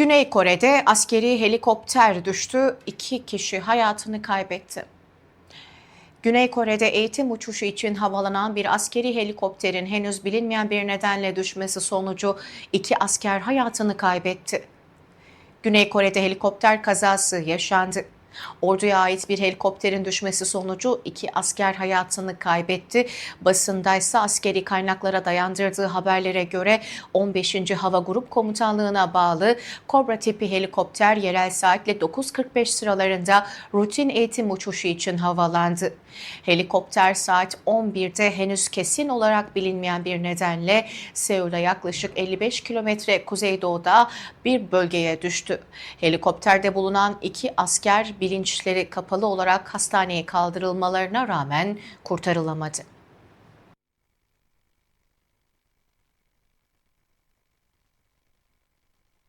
Güney Kore'de askeri helikopter düştü. İki kişi hayatını kaybetti. Güney Kore'de eğitim uçuşu için havalanan bir askeri helikopterin henüz bilinmeyen bir nedenle düşmesi sonucu iki asker hayatını kaybetti. Güney Kore'de helikopter kazası yaşandı. Orduya ait bir helikopterin düşmesi sonucu iki asker hayatını kaybetti. Basındaysa askeri kaynaklara dayandırdığı haberlere göre 15. Hava Grup Komutanlığı'na bağlı Kobra tipi helikopter yerel saatle 9.45 sıralarında rutin eğitim uçuşu için havalandı. Helikopter saat 11'de henüz kesin olarak bilinmeyen bir nedenle Seul'e yaklaşık 55 kilometre kuzeydoğuda bir bölgeye düştü. Helikopterde bulunan iki asker bilinçleri kapalı olarak hastaneye kaldırılmalarına rağmen kurtarılamadı.